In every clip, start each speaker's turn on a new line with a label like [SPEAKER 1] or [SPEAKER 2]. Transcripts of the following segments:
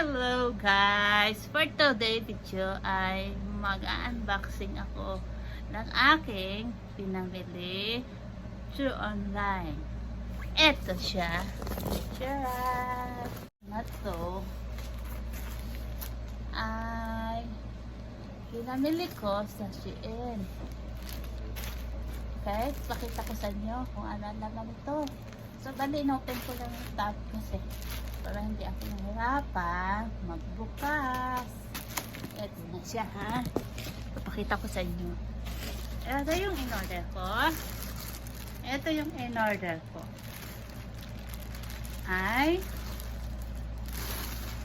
[SPEAKER 1] Hello guys! For today video ay mag-unboxing ako ng aking pinamili through online. Ito siya. Tcharan! Na to ay pinamili ko sa Shein. Okay, pakita ko sa inyo kung ano ang laman ito. So, bali, inopen ko lang yung tab kasi para hindi ako nahirapan magbukas. Ito na siya, ha? Papakita ko sa inyo. Ito yung in-order ko. Ito yung in-order ko. Ay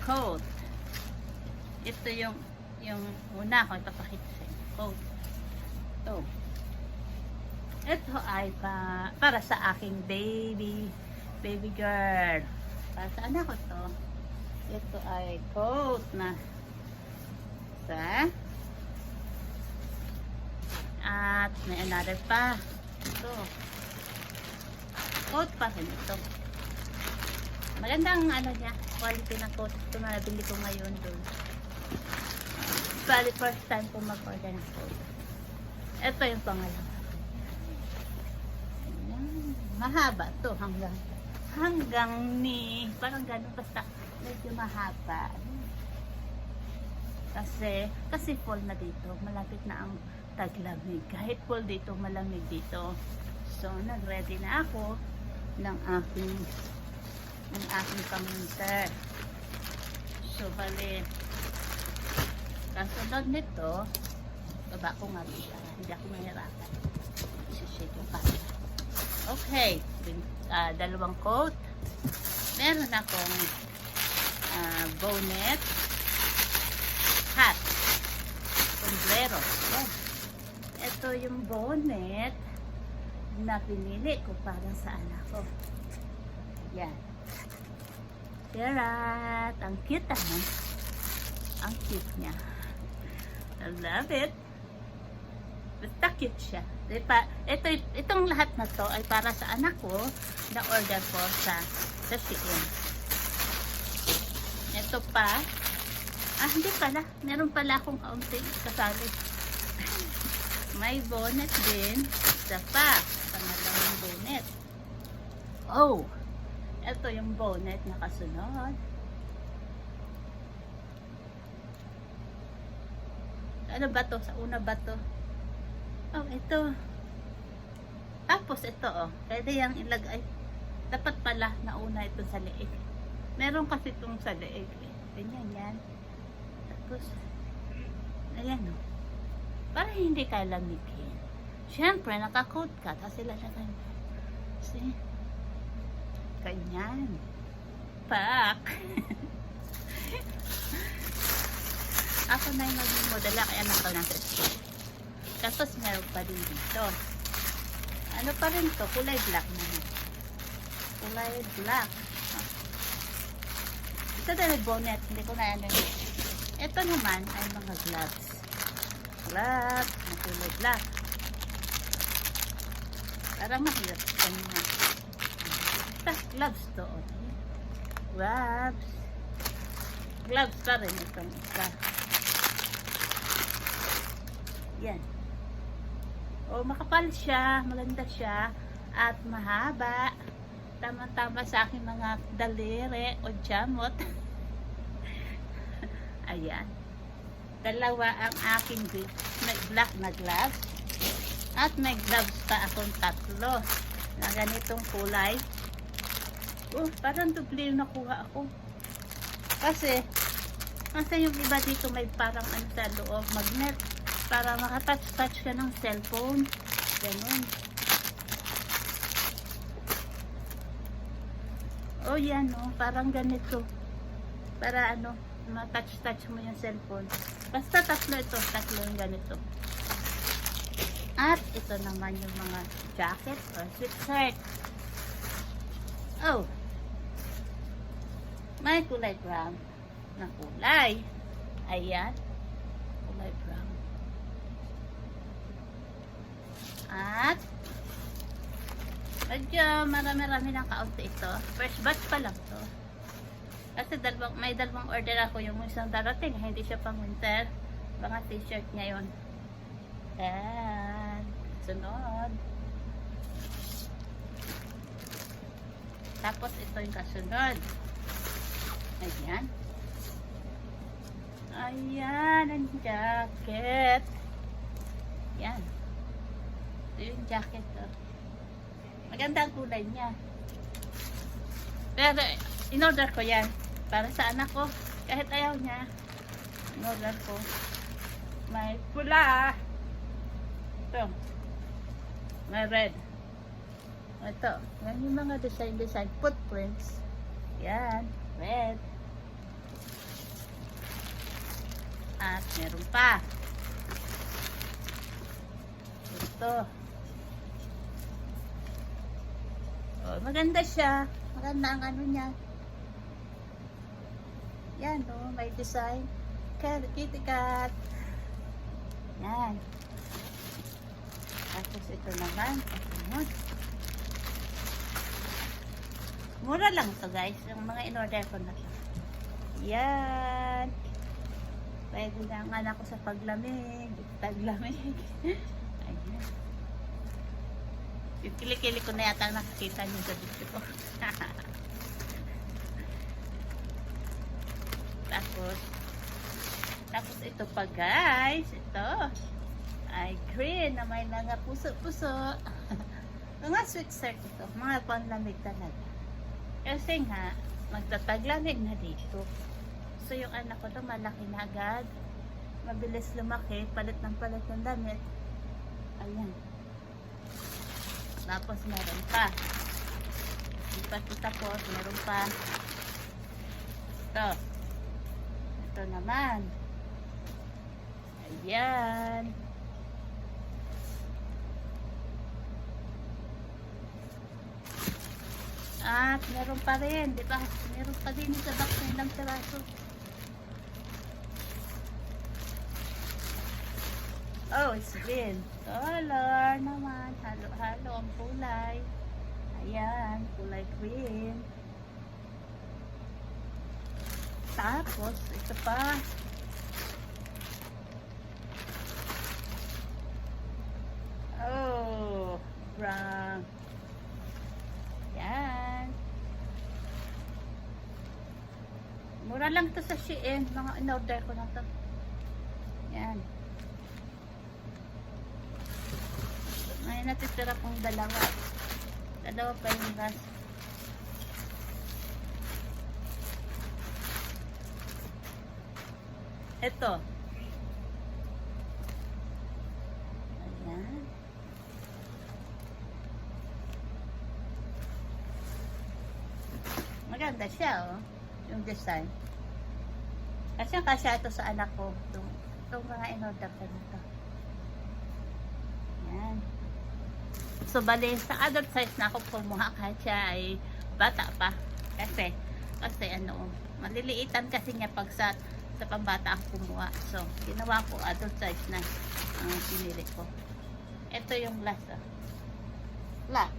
[SPEAKER 1] coat. Ito yung yung una ko ipapakita sa inyo. Coat. Ito. Ito ay pa, para sa aking baby, baby girl. Para sa anak ko to. Ito ay coat na sa at may another pa. Ito. Coat pa rin ito. Magandang ano niya, quality ng coat. Ito na nabili ko ngayon doon. Bali, first time ko mag-order ng coat. Ito yung pangalawa. Mahaba to hanggang hanggang ni parang ganun basta medyo mahaba. Kasi kasi fall na dito, malapit na ang taglamig. Kahit fall dito, malamig dito. So, nag-ready na ako ng aking ng aking paminter. So, bali kasunod nito, baba ko nga dito. Hindi ako mahirapan. Isishake yung camera. Okay. Uh, dalawang coat. Meron akong uh, bonnet. Hat. Sombrero. Yan. Ito yung bonnet na pinili ko para sa anak ko. Yan. Tiyarat! Ang cute ano? Ang cute niya. I love it. Basta cute siya. Diba? Ito, itong lahat na to ay para sa anak ko na order ko sa sa Shein. Ito pa. Ah, hindi pala. Meron pala akong kaunting kasali. May bonnet din. Isa pa. Pangalawang bonnet. Oh! Ito yung bonnet na kasunod. Ano ba to? Sa una ba to? Oh, ito. Tapos ito, oh. Pwede yung ilagay. Dapat pala nauna ito sa leeg. Meron kasi itong sa leeg. Eh. Ganyan yan. Tapos, ayan, oh. Para hindi ka lamigin. Siyempre, naka-coat ka. Tapos sila siya ganyan. See? Ganyan. Pak! Ako na yung naging model. Kaya nakaw ng test tapos meron pa din dito. Ano pa rin to? Kulay black naman. Kulay black. Ito din bonnet. Hindi ko na ano. Ito naman ay mga gloves. Gloves na kulay black. Parang mahirap kanina. Tapos gloves to. Oh. Gloves. Gloves pa rin itong isa. Yan. O, makapal siya, maganda siya, at mahaba. Tama-tama sa aking mga daliri o jamot. Ayan. Dalawa ang aking may black na gloves. At may gloves pa akong tatlo na ganitong kulay. Oh, parang yung nakuha ako. Kasi, kasi yung iba dito may parang ano sa loob, magnet para makatouch-touch ka ng cellphone. Ganun. Oh, yan, no? Parang ganito. Para, ano, matouch-touch mo yung cellphone. Basta tatlo ito. Tatlo yung ganito. At, ito naman yung mga jacket or sweatshirt. Oh. May kulay brown na kulay. Ayan. Kulay brown. At medyo marami-rami ng kaunti ito. First batch pa lang to. Kasi dalawang, may dalawang order ako. Yung isang darating, hindi siya pang winter. Mga t-shirt niya yun. Yan. Sunod. Tapos ito yung kasunod. Ayan. Ayan ang jacket. Yan. Ito yung jacket. Oh. Maganda ang kulay niya. Pero, in-order ko yan. Para sa anak ko. Kahit ayaw niya. In-order ko. May pula. Ito. May red. Ito. Yan yung mga design-design footprints. Yan. Red. At meron pa. Ito. Oh, maganda siya. Maganda ang ano niya. Yan, oh, may design. Kitty cat. Yan. Tapos ito naman. Kasunod. Mura lang to guys. Yung mga in-order ko na to. Yan. Pwede na ang anak ko sa paglamig. Taglamig. Ayan. Yung kilikili ko na yata nakikita niyo sa video ko. tapos, tapos ito pa guys. Ito. Ay green na may mga puso-puso. mga sweet shirt ito. Mga panlamig talaga. Kasi nga, magtataglamig na dito. So yung anak ko to malaki na agad. Mabilis lumaki. Palit ng palit ng damit. Ayan. Tapos meron pa. Hindi pa ito tapos. Meron pa. Ito. Ito naman. Ayan. At meron pa rin, di ba? Meron pa din sa na ilang piraso. Oh, it's green. Color naman. Halo-halo ang kulay. Ayan, kulay green. Tapos, ito pa. Oh, brown. Yan. Mura lang to sa Shein. Mga in-order ko na to. Yan. May natitira pong dalawa. Dalawa pa yung gas. Ito. Ayan. Maganda siya, oh. Yung design. Kasi kasya ito sa anak ko. Itong, itong mga in-order ko nito. Yan. So, bali, sa adult size na ako kumuha kahit siya ay bata pa. Kasi, kasi ano, maliliitan kasi niya pag sa, sa pambata ako kumuha. So, ginawa ko adult size na ang pinili ko. Ito yung last, ah. Black.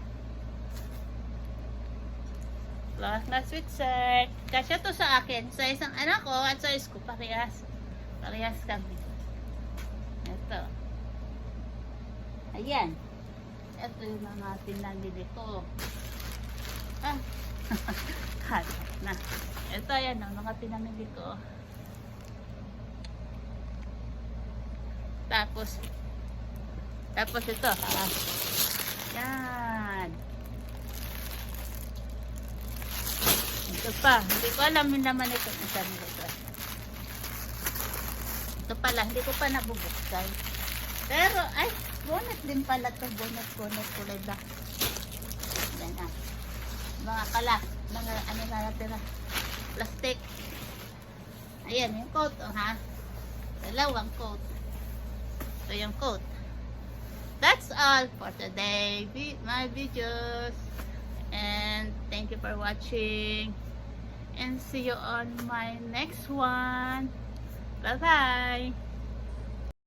[SPEAKER 1] Last na sweet shirt. Kasya to sa akin. Sa isang anak ko at sa ko parehas. Parehas kami. Ito. Ayan. Ito yung mga pinamili ko. Ah. Kalat na. Ito yan ang mga pinamili ko. Tapos tapos ito. Ah. Yan. Ito pa. Hindi ko alam yung laman ito. Saan ito? Ito pala. Hindi ko pa nabubuksan. Pero, ay, bonnet din pala to Bonnet, bonnet, kulay black. Yan na. Mga kala. Mga ano na natin na. Plastic. Ayan, yung coat, oh, ha? Dalawang coat. Ito yung coat. That's all for today. My videos. And thank you for watching. And see you on my next one. Bye bye.